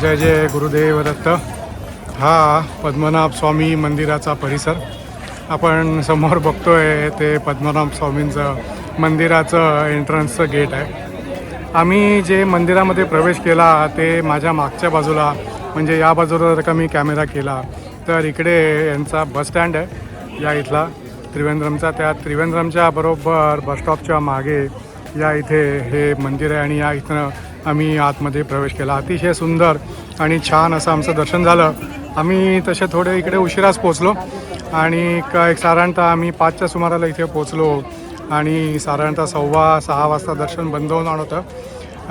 जय जय गुरुदेव दत्त. हा पद्मनाभ स्वामी मंदिराचा परिसर. आपण समोर बघतोय ते पद्मनाभ स्वामींचं मंदिराचं एंट्रन्सचं गेट आहे. आम्ही जे मंदिरामध्ये प्रवेश केला ते माझ्या मागच्या बाजूला म्हणजे या बाजूला जर का मी कॅमेरा केला तर इकडे यांचा बस स्टँड आहे या इथला त्रिवेंद्रमचा. त्या त्रिवेंद्रमच्या बरोबर बसस्टॉपच्या मागे या इथे हे मंदिर आहे आणि या इथनं आम्ही आतमध्ये प्रवेश केला. अतिशय सुंदर आणि छान असं आमचं दर्शन झालं. आम्ही तसे थोडे इकडे उशिराच पोचलो आणि का एक साधारणतः आम्ही पाचच्या सुमाराला इथे पोचलो आणि साधारणतः सव्वा सहा वाजता दर्शन बंद होणार होतं.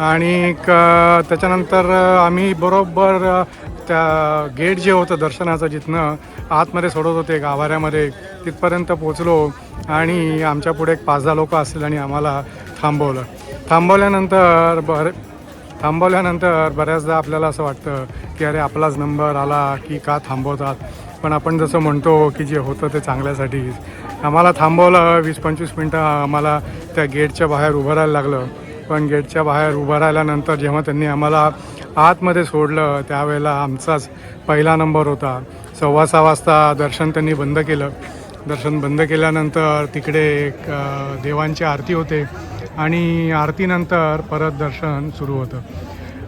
आणि क त्याच्यानंतर आम्ही बरोबर त्या गेट जे होतं दर्शनाचं जिथनं आतमध्ये सोडत होते गाभाऱ्यामध्ये तिथपर्यंत पोचलो आणि आमच्या पुढे एक पाच दहा लोक असतील आणि आम्हाला थांबवलं. थांबवल्यानंतर बरं थांबवल्यानंतर बऱ्याचदा आपल्याला असं वाटतं की अरे आपलाच नंबर आला की का थांबवतात? पण आपण जसं म्हणतो की जे होतं ते चांगल्यासाठी आम्हाला थांबवलं वीस पंचवीस मिनटं आम्हाला त्या गेटच्या बाहेर उभं राहायला लागलं. पण गेटच्या बाहेर उभं राहिल्यानंतर जेव्हा त्यांनी आम्हाला आतमध्ये सोडलं त्यावेळेला आमचाच पहिला नंबर होता. सव्वा सहा वाजता दर्शन त्यांनी बंद केलं. दर्शन बंद केल्यानंतर तिकडे एक देवांची आरती होते. आणि आरतीनंतर परत दर्शन सुरू होतं.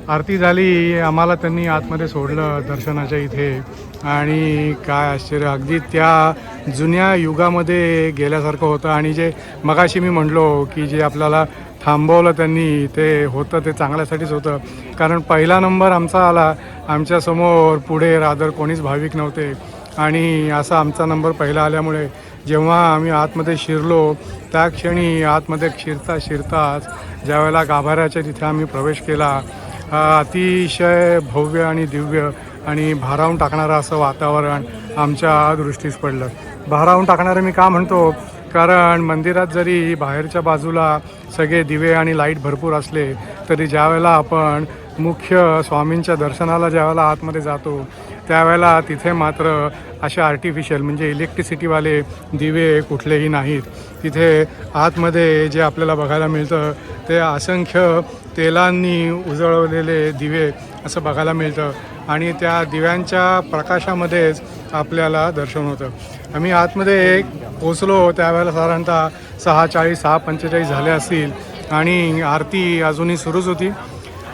आरती झाली आम्हाला त्यांनी आतमध्ये सोडलं दर्शनाच्या इथे. आणि काय आश्चर्य अगदी त्या जुन्या युगामध्ये गेल्यासारखं होतं. आणि जे मगाशी मी म्हणलो की जे आपल्याला थांबवलं त्यांनी ते होतं ते चांगल्यासाठीच होतं. कारण पहिला नंबर आमचा आला आमच्यासमोर पुढे रादर कोणीच भाविक नव्हते. आणि असा आमचा नंबर पहिला आल्यामुळे जेव्हा आम्ही आतमध्ये शिरलो त्या क्षणी आतमध्ये शिरता शिरताच ज्यावेळेला गाभाऱ्याच्या तिथे आम्ही प्रवेश केला अतिशय भव्य आणि दिव्य आणि भारावून टाकणारं असं वातावरण आमच्या दृष्टीस पडलं. भारावून टाकणारं मी का म्हणतो? कारण मंदिरात जरी बाहेरच्या बाजूला सगळे दिवे आणि लाइट भरपूर असले तरी ज्यावेळेला आपण मुख्य स्वामींच्या दर्शनाला ज्यावेळेला आतमध्ये जातो त्यावेळेला तिथे मात्र असे आर्टिफिशियल म्हणजे इलेक्ट्रिसिटीवाले दिवे कुठलेही नाहीत. तिथे आतमध्ये जे आपल्याला बघायला मिळतं ते असंख्य तेलांनी उजळवलेले दिवे असं बघायला मिळतं आणि त्या दिव्यांच्या प्रकाशामध्येच आपल्याला दर्शन होतं. आम्ही आतमध्ये एक पोचलो त्यावेळेला साधारणतः सहा चाळीस सहा पंचेचाळीस झाले असतील आणि आरती अजूनही सुरूच होती.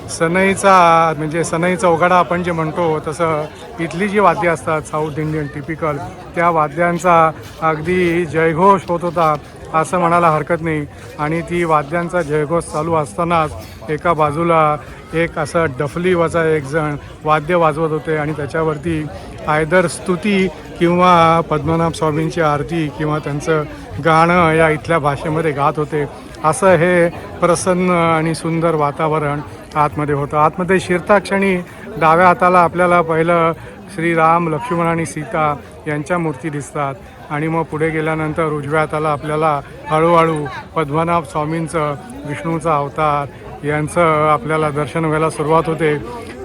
सनईचा म्हणजे सनई उघडा आपण जे म्हणतो तसं इथली जी वाद्य असतात साऊथ इंडियन टिपिकल त्या वाद्यांचा अगदी जयघोष होत होता असं म्हणायला हरकत नाही. आणि ती वाद्यांचा जयघोष चालू असतानाच एका बाजूला एक असं डफली वाजा एक जण वाद्य वाजवत होते आणि त्याच्यावरती आयदर स्तुती किंवा पद्मनाभ स्वामींची आरती किंवा त्यांचं गाणं या इथल्या भाषेमध्ये गात होते. असं हे प्रसन्न आणि सुंदर वातावरण आतमध्ये होतं. आतमध्ये शिरता क्षणी डाव्या हाताला आपल्याला पहिलं श्रीराम लक्ष्मण आणि सीता यांच्या मूर्ती दिसतात. आणि मग पुढे गेल्यानंतर उजव्या हाताला आपल्याला हळूहळू पद्मनाभ स्वामींचं विष्णूचा अवतार यांचं आपल्याला दर्शन व्हायला सुरुवात होते.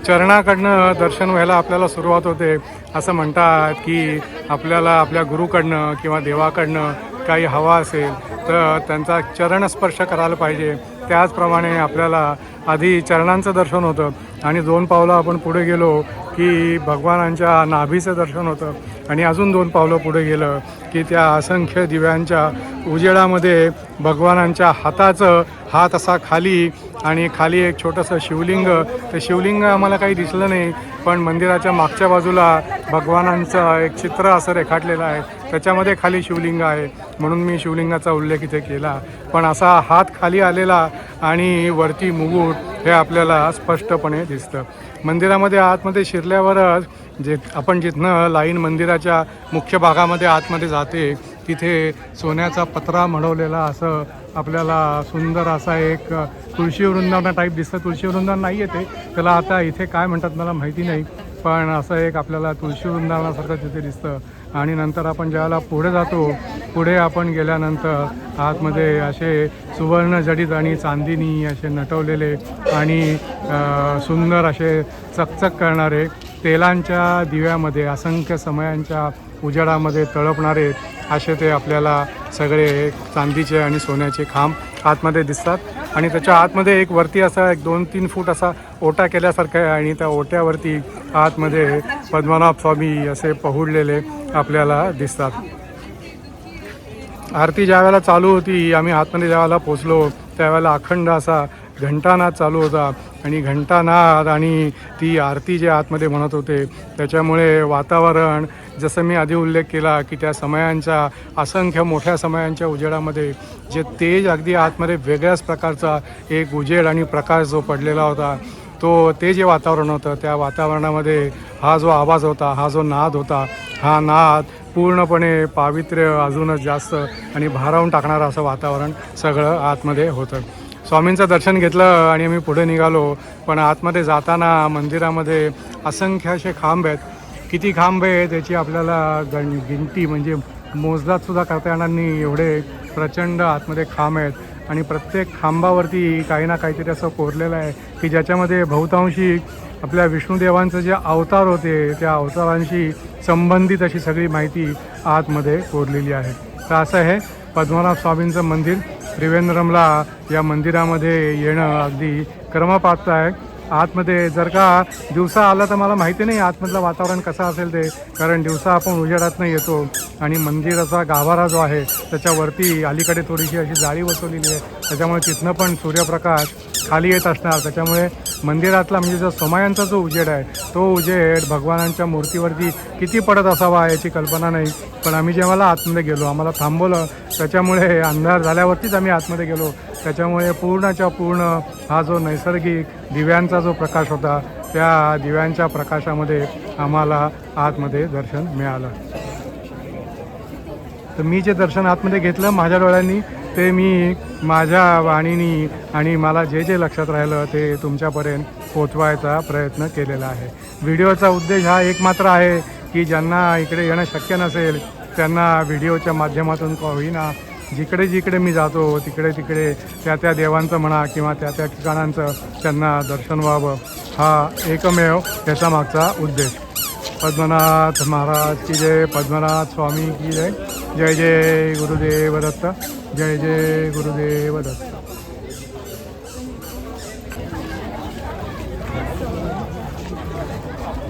चरणाकडनं दर्शन व्हायला आपल्याला सुरुवात होते. असं म्हणतात की आपल्याला आपल्या गुरुकडनं किंवा देवाकडनं काही हवा असेल तर त्यांचा चरणस्पर्श करायला पाहिजे. त्याचप्रमाणे आपल्याला आधी चरणांचं दर्शन होतं आणि दोन पावलं आपण पुढे गेलो की भगवानांच्या नाभीचं दर्शन होतं. आणि अजून दोन पावलं पुढे गेलं की त्या असंख्य दिव्यांच्या उजेडामध्ये भगवानांच्या हाताचं हात असा खाली आणि खाली एक छोटंसं शिवलिंग. ते शिवलिंग आम्हाला काही दिसलं नाही पण मंदिराच्या मागच्या बाजूला भगवानांचं एक चित्र असं रेखाटलेलं आहे. त्याच्यामध्ये खाली शिवलिंग आहे. म्हणून मी शिवलिंगाचा उल्लेख इथे केला. पण असा हात खाली आलेला आणि वरती मुगुट हे आपल्याला स्पष्टपणे दिसतं. मंदिरामध्ये आतमध्ये शिरल्यावरच जे आपण जिथनं लाईन मंदिराच्या मुख्य भागामध्ये आतमध्ये जाते तिथे सोन्याचा पत्रा म्हणवलेला असं आपल्याला सुंदर असा एक तुळशी वृंदावना टाईप दिसतं. तुळशी वृंदावन नाही येते त्याला आता इथे काय म्हणतात मला माहिती नाही. पण असं एक आपल्याला तुळशी वृंदावनासारखं तिथे दिसतं. आणि नंतर आपण ज्याला पुढे जातो पुढे आपण गेल्यानंतर आतमध्ये असे सुवर्ण जडीत आणि चांदिनी असे नटवलेले आणि सुंदर असे चकचक करणारे तेलांच्या दिव्यामध्ये असंख्य समयांच्या उजेडामध्ये तळपणारे असे ते आपल्याला सगळे चांदीचे आणि सोन्याचे खांब आतमध्ये दिसतात. आणि त्याच्या आतमध्ये एक वरती असा एक दोन तीन फूट असा ओटा केल्यासारखा आहे आणि त्या ओट्यावरती आतमध्ये पद्मनाभ स्वामी असे पहुडलेले आपल्याला दिसतात. आरती ज्यावेळेला चालू होती आम्ही आतमध्ये ज्या वेळेला पोचलो त्यावेळेला अखंड असा घंटानाद चालू होता. आणि घंटानाद आणि ती आरती जे आतमध्ये म्हणत होते त्याच्यामुळे वातावरण जसं मी आधी उल्लेख केला की त्या समयांच्या असंख्य मोठ्या समयांच्या उजेडामध्ये जे तेज अगदी आतमध्ये वेगळ्याच प्रकारचा एक उजेड आणि प्रकाश जो पडलेला होता. तो ते जे वातावरण होतं त्या वातावरणामध्ये हा जो आवाज होता हा जो नाद होता हा नाद पूर्णपणे पावित्र्य अजूनच जास्त आणि भारावून टाकणारं असं वातावरण सगळं आतमध्ये होतं. स्वामींचं दर्शन घेतलं आणि आम्ही पुढे निघालो पण आतमध्ये जाताना मंदिरामध्ये असंख्य असे खांब आहेत. किती खांब आहेत त्याची आपल्याला गण गिनती म्हणजे मोजदातसुद्धा करता येणार नाही. एवढे प्रचंड आतमध्ये खांब आहेत. आणि प्रत्येक खांबावरती काही ना काहीतरी असं कोरलेलं आहे की ज्याच्यामध्ये बहुतांशी आपल्या विष्णुदेवांचं जे अवतार होते त्या अवतारांशी संबंधित अशी सगळी माहिती आतमध्ये कोरलेली आहे. तर असं आहे पद्मनाभ स्वामींचं मंदिर. त्रिवेंद्रमला या मंदिरामध्ये येणं अगदी क्रमपात्र आहे. आतमध्ये जर का दिवसा आला तर मला माहिती नाही आतमधलं वातावरण कसं असेल ते. कारण दिवसा आपण उजेडातनं येतो. आणि मंदिराचा गाभारा जो आहे त्याच्यावरती अलीकडे थोडीशी अशी जाळी बसवलेली आहे. त्याच्यामुळे तिथनं पण सूर्यप्रकाश खाली येत असणार. त्याच्यामुळे मंदिरातला म्हणजे जो सोमायांचा जो उजेड आहे तो उजेड भगवानांच्या मूर्तीवरती किती पडत असावा याची कल्पना नाही. पण आम्ही जेव्हा आतमध्ये गेलो आम्हाला थांबवलं त्याच्यामुळे अंधार झाल्यावरतीच आम्ही आतमध्ये गेलो. त्याच्यामुळे पूर्णच्या पूर्ण हा जो नैसर्गिक दिव्यांचा जो प्रकाश होता त्या दिव्यांच्या प्रकाशामध्ये आम्हाला आतमध्ये दर्शन मिळालं. तर मी जे दर्शन आतमध्ये घेतलं माझ्या डोळ्यांनी ते मी माझ्या वाणीनी आणि मला जे जे लक्षात राहिलं ते तुमच्यापर्यंत पोचवायचा प्रयत्न केलेला आहे. व्हिडिओचा उद्देश हा एकमात्र आहे की ज्यांना इकडे येणं शक्य नसेल त्यांना व्हिडिओच्या माध्यमातून का होईना जिकडे जिकडे मी जातो तिकडे तिकडे त्या त्या देवांचं म्हणा किंवा त्या त्या ठिकाणांचं त्यांना दर्शन व्हावं हा एकमेव याचा मागचा उद्देश. पद्मनाथ महाराज की जय. पद्मनाथ स्वामी की जय. जय जय गुरुदेव दत्त. जय जय गुरुदेव दत्त.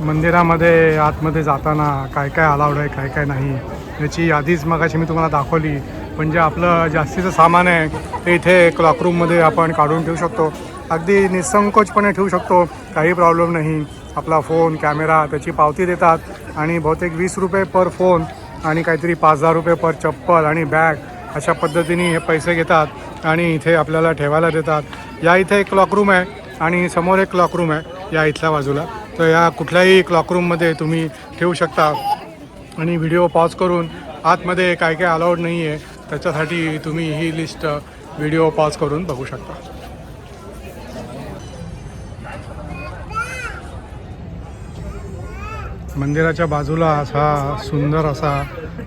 मंदिरामध्ये आतमध्ये जाताना काय काय अलाउड आहे काय काय नाही याची यादीच मगाशी मी तुम्हाला दाखवली. पण जे आपलं जास्तीचं सामान आहे ते इथे क्लॉकरूममध्ये आपण काढून ठेवू शकतो. अगदी निसंकोचपणे ठेवू शकतो. काही प्रॉब्लेम नाही. आपला फोन कॅमेरा त्याची पावती देतात आणि बहुतेक वीस रुपये पर फोन आणि काहीतरी पाच हजार रुपये पर चप्पल आणि बॅग अशा पद्धतीने हे पैसे घेतात आणि इथे आपल्याला ठेवायला देतात. या इथे एक क्लॉकरूम आहे आणि समोर एक क्लॉकरूम आहे या इथल्या बाजूला. तर या कुठल्याही क्लॉकरूममध्ये तुम्ही ठेवू शकता. आणि व्हिडिओ पॉज करून आतमध्ये काय काय अलाउड नाही आहे त्याच्यासाठी तुम्ही ही लिस्ट व्हिडिओ पॉज करून बघू शकता. मंदिराच्या बाजूला असा सुंदर असा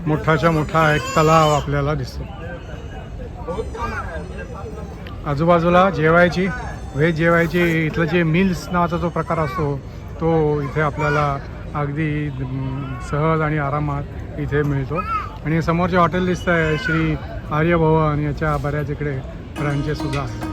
मोठाच्या मोठा एक तलाव आपल्याला दिसतो. आजूबाजूला जेवायची व्हेज जेवायची इथलं जे मिल्स नावाचा जो प्रकार असतो तो इथे आपल्याला अगदी सहज आणि आरामात इथे मिळतो. आणि समोरचे हॉटेल दिसतं आहे श्री आर्यभवन याच्या बऱ्याच इकडे ब्रांचेस सुद्धा आहेत.